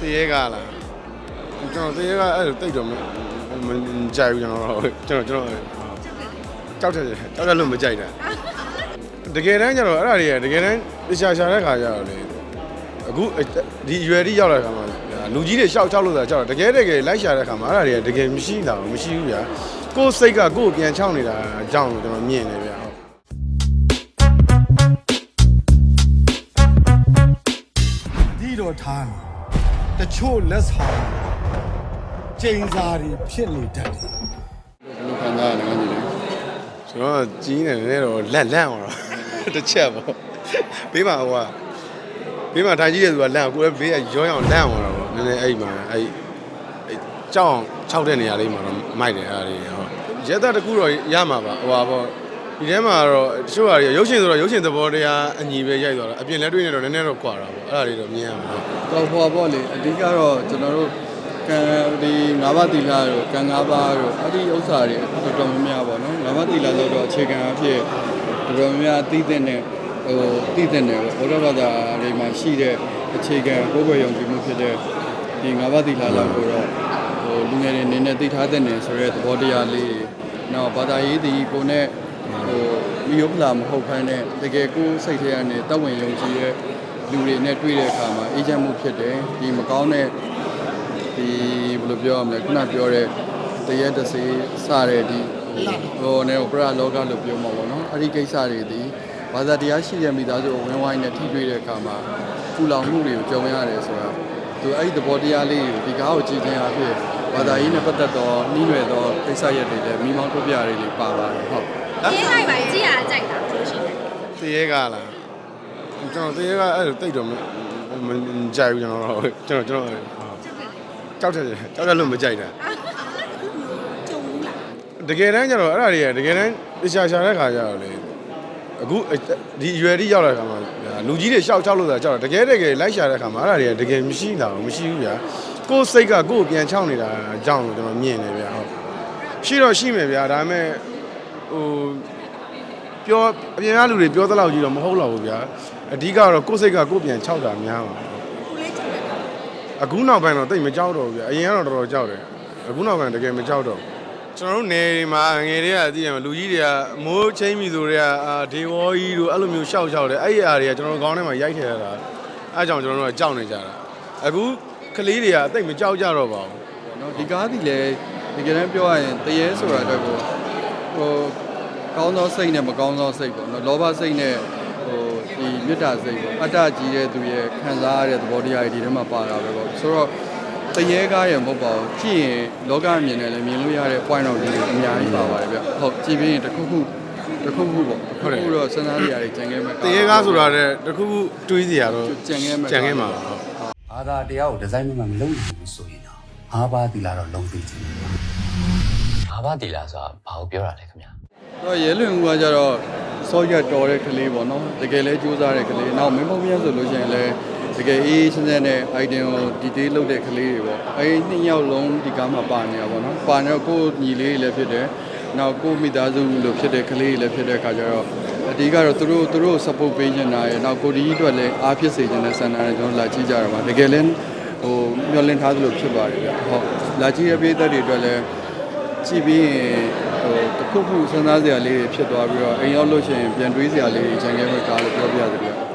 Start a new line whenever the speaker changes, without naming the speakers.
တရေကလားကျွန်တော်တရေကအဲ့လိုတိတ်တော့မမကြိုက်ဘူးကျွန်တော်တော့ကျွန်တော်ကျွန်တော်ကြောက်တယ်ကြောက်တယ်လို့မကြိုက်တာတကယ်တမ်းကျတော့အဲ့ဒါတွေကတကယ်တမ်းတခြားခြားတဲ့ခါကျတော့လေအခုဒီရွယ်တိရောက်လာတဲ့ခါမှာလူကြီးတွေရှောက်ချောက်လို့ဆိုတာကြောက်တယ်တကယ်တကယ်လိုက်ရှာတဲ့ခါမှာအဲ့ဒါတွေကတကယ်မရှိတာမရှိဘူးဗျာကိုယ်စိတ်ကကိုယ်ပြန်ချောင်းနေတာအကြောင်းကိုကျွန်တော်မြင်နေဗျာဟုတ်
ဒီတော့ထား တယ်တချို့လက်ဆောင်ကျိန်စာတွေဖြစ်နေတတ်တယ်
ဘယ်လိုခံစားရလဲငါညီလေး
ကျွန်တော်ကြီးနေနေတော့လက်လန့်သွားတော့တစ်ချက်ပေါ့ဘေးမှာဟိုကဘေးမှာထိုင်ကြည့်တဲ့သူကလန့်ကိုလည်းဘေးကရောင်းအောင်လန့်သွားတာပေါ့နည်းနည်းအဲ့မှာအဲ့အဲ့ကြောက်အောင်ခြောက်တဲ့နေရာလေးမှာတော့မိုက်တယ်အဲ့ဒါလေးဟုတ်ရဲသားတစ်ခုတော့ရမှာပါဟိုပါပေါ့ ဒီထဲမှာတော့တချို့ဟာတွေရုပ်ရှင်ဆိုတော့ရုပ်ရှင်သဘောတရားအညီပဲရိုက်သွားတာအပြင်လက်တွေ့နေတော့နည်းနည်းတော့ကွာတာပေါ့အဲ့ဒါလေးတော့မြင်ရမှာဟုတ်
တော့ဟိုပါပေါ့လေအဓိကတော့ကျွန်တော်တို့ကံဒီငါးပါးတီလာတို့ကံငါးပါးတို့အဲ့ဒီဥစ္စာတွေတော်တော်များများပေါ့နော်ငါးပါးတီလာဆိုတော့အခြေခံအဖြစ်တော်တော်များများသိတဲ့နဲ့ဟိုသိတဲ့နဲ့ပေါ့ဘုရားဘာသာတွေမှာရှိတဲ့အခြေခံကိုယ်ွယ်ယုံကြည်မှုဖြစ်တဲ့ဒီငါးပါးတီလာလောက်ကိုတော့ဟိုလူငယ်တွေအနေနဲ့သိထားတဲ့နယ်ဆိုရဲသဘောတရားလေးတွေနောက်ဘာသာရေးဒီကိုနဲ့ ဟိုမီယိုဖလာမဟုတ်ခိုင်းတဲ့တကယ်ကိုယ်စိတ်ထဲကနေတတ်ဝင်ယုံကြည်တဲ့လူတွေနဲ့တွေ့တဲ့အခါမှာအေဂျင့်မှုဖြစ်တယ်ဒီမကောင်းတဲ့ဒီဘယ်လိုပြောရမလဲခုနပြောတဲ့တရက်တစေစတဲ့ဒီဟိုနေပရာလောကလို့ပြောမှာပေါ့နော်အဲ့ဒီကိစ္စတွေဒီဘာသာတရားရှိတဲ့မိသားစုကိုဝင်းဝိုင်းနဲ့ထိတွေ့တဲ့အခါမှာပူလောင်မှုတွေကိုကြုံရတယ်ဆိုတာသူအဲ့ဒီသဘောတရားလေးကိုဒီကားကိုကြည့်ခြင်းအဖြစ်ဘာသာရေးနဲ့ပတ်သက်တော့နှီးနွယ်သောကိစ္စရပ်တွေလည်းမိမောင်းထုတ်ပြရတွေပါပါတယ်ဟုတ်
ရေးလိုက်ပါကြည့်ရကြိုက်တာဆိုရှင်
တရေကလားကျွန်တော်တရေကအဲ့လိုတိတ်တော့မမကြိုက်ဘူးကျွန်တော်တော့ကျွန်တော်ကျွန်တော်ကြောက်တယ်ကြောက်တယ်လို့မကြိုက်တာ
ကြုံဘူးလား
တကယ်တမ်းကျတော့အဲ့ဒါတွေကတကယ်တမ်းတခြားခြားတဲ့ခါကျတော့လေအခုဒီရွယ်တိရောက်လာတဲ့ခါမှာလူကြီးတွေရှောက်ချောက်လို့ဆိုတာကြောက်တယ်တကယ်တကယ်လိုက်ရှာတဲ့ခါမှာအဲ့ဒါတွေကတကယ်မရှိတာမရှိဘူးဗျာကိုယ်စိတ်ကကိုယ်ပြန်ချောင်းနေတာအကြောင်းကိုကျွန်တော်မြင်နေဗျာဟုတ်ရှိတော့ရှိမယ်ဗျာဒါပေမဲ့ ဟိုပြောအပြင်ကလူတွေပြောသလောက်ကြီးတော့မဟုတ်တော့ဘူးဗျာအဓိကတော့ကိုယ်စိတ်ကကိုယ်ပြန်ချောက်တာများပါ
ကိုလေးကြည့်တယ်
အခုနောက်ပိုင်းတော့တိတ်မကြောက်တော့ဘူးဗျအရင်ကတော့တော်တော်ကြောက်တယ်အခုနောက်ပိုင်းတကယ်မကြောက်တော့ဘူးကျွန်တော်တို့နေဒီမှာငယ်တွေကသိရမှာလူကြီးတွေကမိုးချင်းမီဆိုတွေကအာဒေဝေါ်ကြီးတို့အဲ့လိုမျိုးရှောက်ရှောက်တယ်အဲ့ဒီအရာတွေကကျွန်တော်တို့ခေါင်းထဲမှာရိုက်ထည့်ရတာအဲ့ကြောင့်ကျွန်တော်တို့ကကြောက်နေကြတာအခုကလေးတွေကအတိတ်မကြောက်ကြတော့ပါဘူး
ပေါ့နော်ဒီကားဒီလည်းဒီကနေ့ပြောရရင်တရေဆိုတာအတွက်ကို ဟိုကောင်းသောစိတ်နဲ့မကောင်းသောစိတ်ပေါ့နော်လောဘစိတ်နဲ့ဟိုဒီမေတ္တာစိတ်ပေါ့အတ္တကြီးတဲ့သူရဲ့ခံစားရတဲ့သဘောတရားတွေဒီထဲမှာပါတာပဲပေါ့ဆိုတော့တရေကားရမဟုတ်ပါဘူးကြည့်ရင်လောကအမြင်နဲ့လည်းမြင်လို့ရတဲ့ point of view တွေအများကြီးပါပါတယ်ဗျဟုတ်ကြည့်ပြီးရင်တစ်ခုခုတစ်ခုခုပေါ့တစ်ခုခုတော့စဉ်းစားနေရတယ်ကြံခဲ့မဲ့
တရေကားဆိုတာတဲ့တခုခုတွေးစရာတော့
ကြံခဲ့မဲ့
ကြံခဲ့မှာပါဟုတ်
ဘာသာတရားကိုဒီဇိုင်းမှမလုပ်နိုင်ဘူးဆိုရင်တော့အားပါတီလာတော့လုံးသိချင်တယ်ပါ
ဘာဘာတီလာဆိုတာဘာကိုပြောတာလဲခင်ဗျာ
တော့ရဲလွင်ဦးကကြတော့စောရက်တော်တဲ့ကလေးပေါ့နော်တကယ်လဲကြိုးစားတဲ့ကလေးနောက်မင်းပုံမြတ်ဆိုလို့ရှိရင်လည်းတကယ်အေးအေးချမ်းချမ်းနဲ့ item ကို detail လုပ်တဲ့ကလေးတွေပေါ့အဲဒီနှစ်ယောက်လုံးဒီကားမှာပါနေတာပေါ့နော်ပါနေတော့ကိုယ်ညီလေးတွေလည်းဖြစ်တယ်နောက်ကိုယ်မိသားစုလို့ဖြစ်တဲ့ကလေးတွေလည်းဖြစ်တဲ့အခါကျတော့အဓိကတော့သူတို့သူတို့ support ပေးနေတာရယ်နောက်ကိုဒီကြီးအတွက်လည်းအားဖြစ်စေချင်တဲ့ဆန္ဒနဲ့ကျွန်တော်လာကြည့်ကြတာပါတကယ်လဲဟိုမျှော်လင့်ထားသလိုဖြစ်ပါတယ်ဗျဟုတ်လာကြည့်ရတဲ့ပြည်သက်တွေအတွက်လည်း ကြည့်ပြီးရင်ဟိုတစ်ခုခုစဉ်းစားစရာလေးတွေဖြစ်သွားပြီးတော့အိမ်ရောက်လို့ရှိရင်ပြန်တွေးစရာလေးတွေခြံခဲ့မဲ့ကားလို့ပြောပြရတယ်